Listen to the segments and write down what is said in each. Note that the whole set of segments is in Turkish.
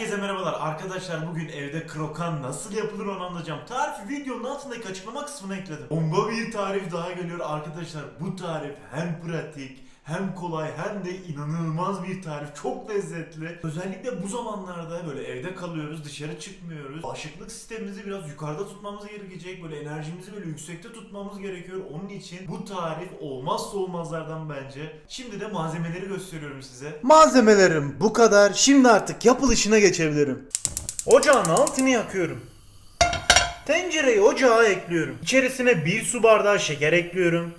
Herkese merhabalar arkadaşlar bugün evde krokan nasıl yapılır onu anlatacağım. Tarifi videonun altındaki açıklama kısmına ekledim. Bomba bir tarif daha geliyor arkadaşlar. Bu tarif hem pratik hem kolay hem de inanılmaz bir tarif. Çok lezzetli. Özellikle bu zamanlarda böyle evde kalıyoruz, dışarı çıkmıyoruz. Bağışıklık sistemimizi biraz yukarıda tutmamız gerekecek. Böyle enerjimizi böyle yüksekte tutmamız gerekiyor. Onun için bu tarif olmazsa olmazlardan bence. Şimdi de malzemeleri gösteriyorum size. Malzemelerim bu kadar. Şimdi artık yapılışına geçebilirim. Ocağın altını yakıyorum. Tencereyi ocağa ekliyorum. İçerisine bir su bardağı şeker ekliyorum.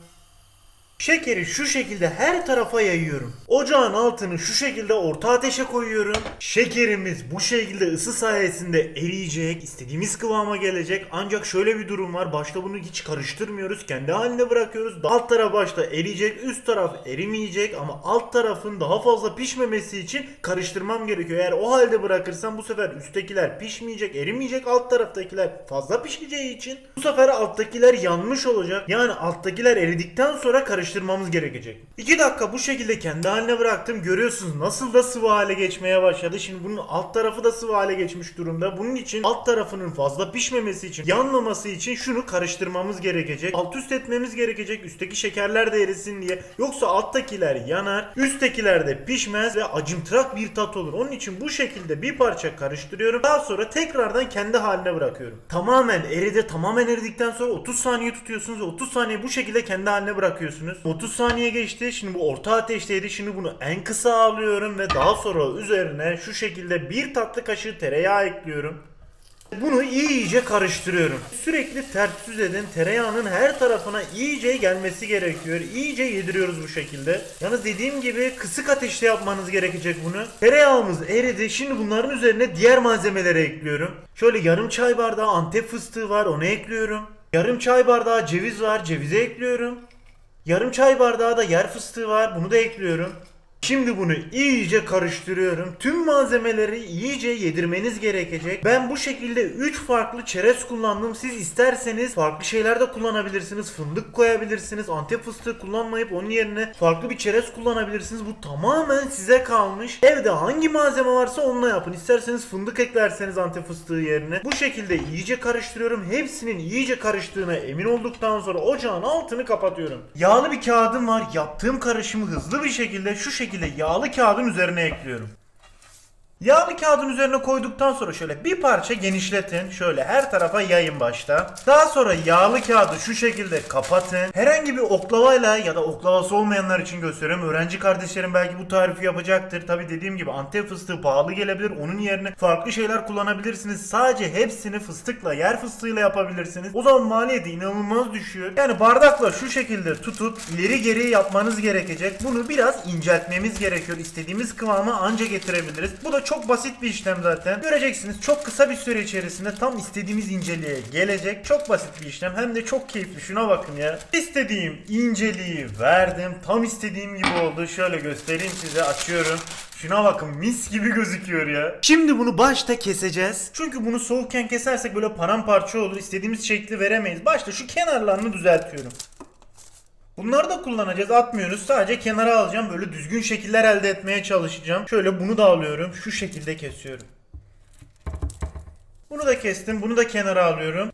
Şekeri şu şekilde her tarafa yayıyorum. Ocağın altını şu şekilde orta ateşe koyuyorum. Şekerimiz bu şekilde ısı sayesinde eriyecek, istediğimiz kıvama gelecek. Ancak şöyle bir durum var. Başta bunu hiç karıştırmıyoruz. Kendi haline bırakıyoruz. Alt taraf başta eriyecek, üst taraf erimeyecek ama alt tarafın daha fazla pişmemesi için karıştırmam gerekiyor. Eğer o halde bırakırsam bu sefer üsttekiler pişmeyecek, erimeyecek. Alt taraftakiler fazla pişeceği için bu sefer alttakiler yanmış olacak. Yani alttakiler eridikten sonra karıştırmamız gerekecek. 2 dakika bu şekilde kendi haline bıraktım. Görüyorsunuz nasıl da sıvı hale geçmeye başladı. Şimdi bunun alt tarafı da sıvı hale geçmiş durumda. Bunun için alt tarafının fazla pişmemesi için, yanmaması için şunu karıştırmamız gerekecek. Alt üst etmemiz gerekecek. Üstteki şekerler de erisin diye. Yoksa alttakiler yanar, üsttekiler de pişmez ve acımtırak bir tat olur. Onun için bu şekilde bir parça karıştırıyorum. Daha sonra tekrardan kendi haline bırakıyorum. Tamamen eridi, tamamen eridikten sonra 30 saniye tutuyorsunuz ve 30 saniye bu şekilde kendi haline bırakıyorsunuz. 30 saniye geçti. Şimdi bu orta ateşteydi. Şimdi bunu en kısa alıyorum ve daha sonra üzerine şu şekilde bir tatlı kaşığı tereyağı ekliyorum. Bunu iyice karıştırıyorum. Sürekli ters yüz edin. Tereyağının her tarafına iyice gelmesi gerekiyor. İyice yediriyoruz bu şekilde. Yalnız dediğim gibi kısık ateşte yapmanız gerekecek bunu. Tereyağımız eridi. Şimdi bunların üzerine diğer malzemeleri ekliyorum. Şöyle yarım çay bardağı antep fıstığı var. Onu ekliyorum. Yarım çay bardağı ceviz var. Cevizi ekliyorum. Yarım çay bardağı da yer fıstığı var. Bunu da ekliyorum. Şimdi bunu iyice karıştırıyorum. Tüm malzemeleri iyice yedirmeniz gerekecek. Ben bu şekilde 3 farklı çerez kullandım. Siz isterseniz farklı şeyler de kullanabilirsiniz. Fındık koyabilirsiniz. Antep fıstığı kullanmayıp onun yerine farklı bir çerez kullanabilirsiniz. Bu tamamen size kalmış. Evde hangi malzeme varsa onunla yapın. İsterseniz fındık eklerseniz antep fıstığı yerine. Bu şekilde iyice karıştırıyorum. Hepsinin iyice karıştığına emin olduktan sonra ocağın altını kapatıyorum. Yağlı bir kağıdım var. Yaptığım karışımı hızlı bir şekilde şu şekilde yağlı kağıdın üzerine ekliyorum. Yağlı kağıdın üzerine koyduktan sonra şöyle bir parça genişletin. Şöyle her tarafa yayın başta. Daha sonra yağlı kağıdı şu şekilde kapatın. Herhangi bir oklavayla ya da oklavası olmayanlar için gösteriyorum. Öğrenci kardeşlerim belki bu tarifi yapacaktır. Tabi dediğim gibi antep fıstığı pahalı gelebilir. Onun yerine farklı şeyler kullanabilirsiniz. Sadece hepsini fıstıkla, yer fıstığıyla yapabilirsiniz. O zaman maliyeti inanılmaz düşüyor. Yani bardakla şu şekilde tutup ileri geri yapmanız gerekecek. Bunu biraz inceltmemiz gerekiyor. İstediğimiz kıvama anca getirebiliriz. Bu da çok basit bir işlem zaten. Göreceksiniz çok kısa bir süre içerisinde tam istediğimiz inceliğe gelecek. Çok basit bir işlem hem de çok keyifli. Şuna bakın ya. İstediğim inceliği verdim. Tam istediğim gibi oldu. Şöyle göstereyim size. Açıyorum. Şuna bakın mis gibi gözüküyor ya. Şimdi bunu başta keseceğiz. Çünkü bunu soğukken kesersek böyle paramparça olur. İstediğimiz şekli veremeyiz. Başta şu kenarlarını düzeltiyorum. Bunları da kullanacağız. Atmıyoruz. Sadece kenara alacağım. Böyle düzgün şekiller elde etmeye çalışacağım. Şöyle bunu da alıyorum. Şu şekilde kesiyorum. Bunu da kestim. Bunu da kenara alıyorum.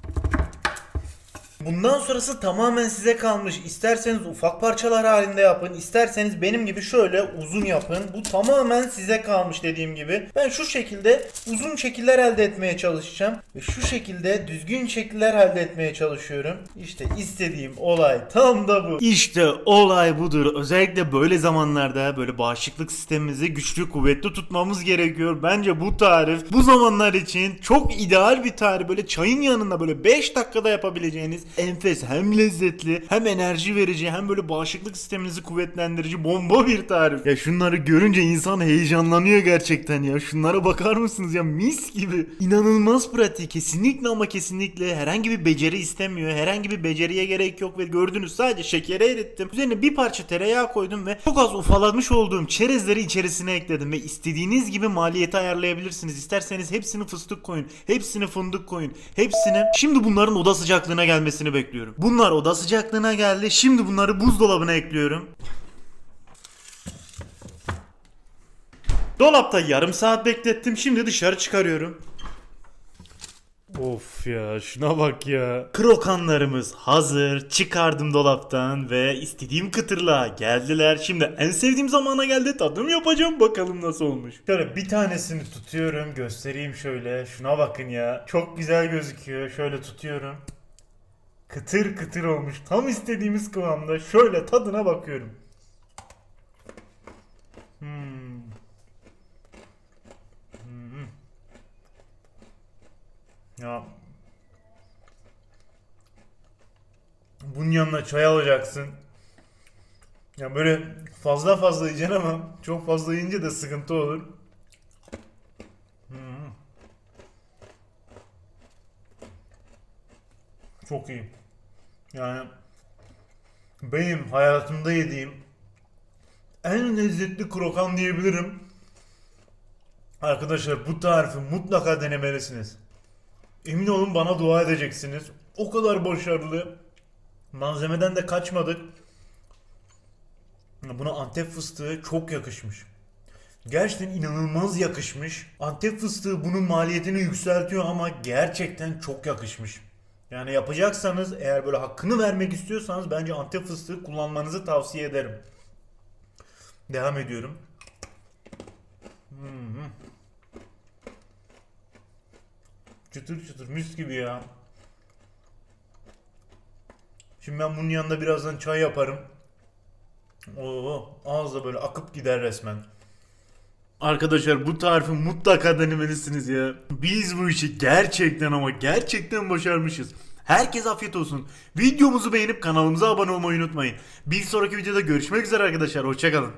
Bundan sonrası tamamen size kalmış. İsterseniz ufak parçalar halinde yapın. isterseniz benim gibi şöyle uzun yapın. Bu tamamen size kalmış dediğim gibi. Ben şu şekilde uzun şekiller elde etmeye çalışacağım. Ve şu şekilde düzgün şekiller elde etmeye çalışıyorum. İşte istediğim olay tam da bu. İşte olay budur. Özellikle böyle zamanlarda böyle bağışıklık sistemimizi güçlü kuvvetli tutmamız gerekiyor. Bence bu tarif bu zamanlar için çok ideal bir tarif. Böyle çayın yanında böyle 5 dakikada yapabileceğiniz enfes hem lezzetli hem enerji verici hem böyle bağışıklık sisteminizi kuvvetlendirici bomba bir tarif. Ya şunları görünce insan heyecanlanıyor gerçekten ya. Şunlara bakar mısınız ya mis gibi. İnanılmaz pratik. Kesinlikle ama kesinlikle herhangi bir beceri istemiyor. Herhangi bir beceriye gerek yok ve gördünüz sadece şekeri erittim. Üzerine bir parça tereyağı koydum ve çok az ufalamış olduğum çerezleri içerisine ekledim ve istediğiniz gibi maliyeti ayarlayabilirsiniz. İsterseniz hepsini fıstık koyun, hepsini fındık koyun, hepsini. Şimdi bunların oda sıcaklığına gelmesini bekliyorum. Bunlar oda sıcaklığına geldi. Şimdi bunları buzdolabına ekliyorum. Dolapta yarım saat beklettim. Şimdi dışarı çıkarıyorum. Of ya şuna bak ya. Krokanlarımız hazır. Çıkardım dolaptan ve istediğim kıtırlığa geldiler. Şimdi en sevdiğim zamana geldi. Tadım yapacağım bakalım nasıl olmuş. Şöyle bir tanesini tutuyorum. Göstereyim şöyle. Şuna bakın ya. Çok güzel gözüküyor. Şöyle tutuyorum. Kıtır kıtır olmuş. Tam istediğimiz kıvamda. Şöyle tadına bakıyorum. Hmm. Hmm. Ya bunun yanına çay alacaksın. Ya böyle fazla fazla yiyeceksin ama çok fazla yiyince de sıkıntı olur. Hmm. Çok iyi. Yani benim hayatımda yediğim en lezzetli krokan diyebilirim. Arkadaşlar bu tarifi mutlaka denemelisiniz. Emin olun bana dua edeceksiniz. O kadar başarılı. Malzemeden de kaçmadık. Buna Antep fıstığı çok yakışmış. Gerçekten inanılmaz yakışmış. Antep fıstığı bunun maliyetini yükseltiyor ama gerçekten çok yakışmış. Yani yapacaksanız eğer böyle hakkını vermek istiyorsanız bence Antep fıstığı kullanmanızı tavsiye ederim. Devam ediyorum. Hmm. Çıtır çıtır mis gibi ya. Şimdi ben bunun yanında birazdan çay yaparım. Oo, ağızda böyle akıp gider resmen. Arkadaşlar bu tarifi mutlaka denemelisiniz ya. Biz bu işi gerçekten ama gerçekten başarmışız. Herkes afiyet olsun. Videomuzu beğenip kanalımıza abone olmayı unutmayın. Bir sonraki videoda görüşmek üzere arkadaşlar. Hoşçakalın.